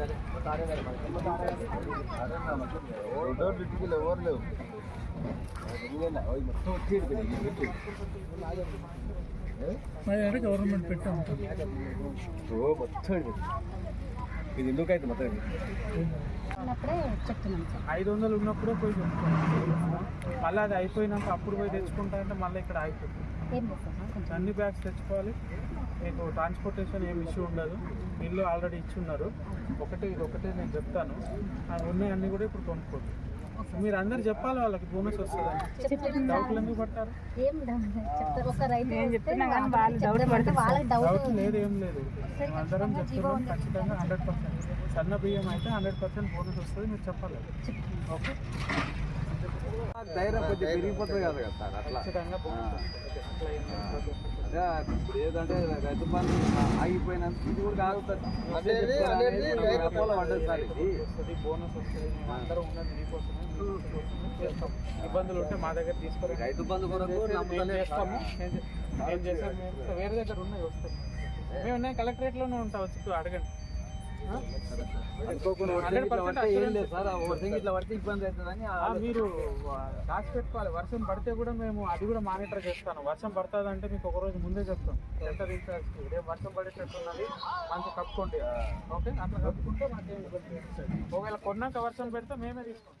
అయ్యి ఎవరు లేవు మొత్తం గవర్నమెంట్ పెట్టాము మొత్తం ఇది ఎందుకు అయితే మొత్తం అన్నప్పుడే చెప్తున్నాం సార్. ఐదు వందలు ఉన్నప్పుడే పోయి మళ్ళీ అది అయిపోయినాక అప్పుడు పోయి తెచ్చుకుంటా అంటే మళ్ళీ ఇక్కడ అయిపోతుంది అన్ని బ్యాగ్స్ తెచ్చుకోవాలి. మీకు ట్రాన్స్పోర్టేషన్ ఏం ఇష్యూ ఉండదు. ఇల్లు ఆల్రెడీ ఇచ్చున్నారు ఒకటి ఇది ఒకటే నేను చెప్తాను. అవి ఉన్నాయి అన్ని కూడా ఇప్పుడు కొనుక్కోండి. మీరు అందరు చెప్పాలి వాళ్ళకి బోనస్ వస్తుందని. చెప్తున్నాం డౌట్లు ఎందుకు పడతారు? ఏం డౌట్ చెప్పారు ఒక రైతు నేను చెప్తున్నా కానీ వస్తే వాళ్ళు డౌట్ చెప్తారు వాళ్ళకి డౌట్ లేదు ఏం లేదు. మేము అందరం చెప్తున్నాం ఖచ్చితంగా హండ్రెడ్ పర్సెంట్. సన్న బియ్యం అయితే హండ్రెడ్ పర్సెంట్ బోనస్ వస్తుంది మీరు చెప్పాలి. ఓకే? ధైర్యం కొంచెం పెరిగిపోతుంది కదా కదా సార్ అట్లా. వస్తుంది. ఇప్పుడు ఏదంటే రైతు బంధు ఆగిపోయినంత ఇది కూడా ఆగుతుంది అపోలో పడ్డది సార్ ఇది. వస్తుంది బోనస్ వస్తుంది మేము అందరం ఉన్నది మీకోసమే మీకోసమే చేస్తాం. ఇబ్బందులు ఉంటే మా దగ్గర తీసుకురండి రైతు బంధు కొరకు చేస్తాము. ఏం చేస్తాం వేరే దగ్గర ఉన్నాయి వస్తాయి. మేము ఉన్నాయి కలెక్టరేట్లోనే ఉంటాం వచ్చి అడగండి? అనుకోకుండా 100% ఇట్లా పడితే ఏం లేదు సార్ వర్షం ఇట్లా పడితే ఇబ్బంది అవుతుందని మీరు కాసి పెట్టుకోవాలి. వర్షం పడితే కూడా మేము అది కూడా మానిటర్ చేస్తాను. వర్షం పడుతుంది అంటే మీకు ఒక రోజు ముందే చెప్తాం. ఎంత రీఛార్జ్ రేపు వర్షం పడేటట్టు ఉన్నది మంచి కప్పుకోండి. ఓకే? అట్లా కప్పుకుంటే మాకేం ఇబ్బంది. ఒకవేళ కొన్నాక వర్షం పెడితే మేమే తీసుకుంటాం.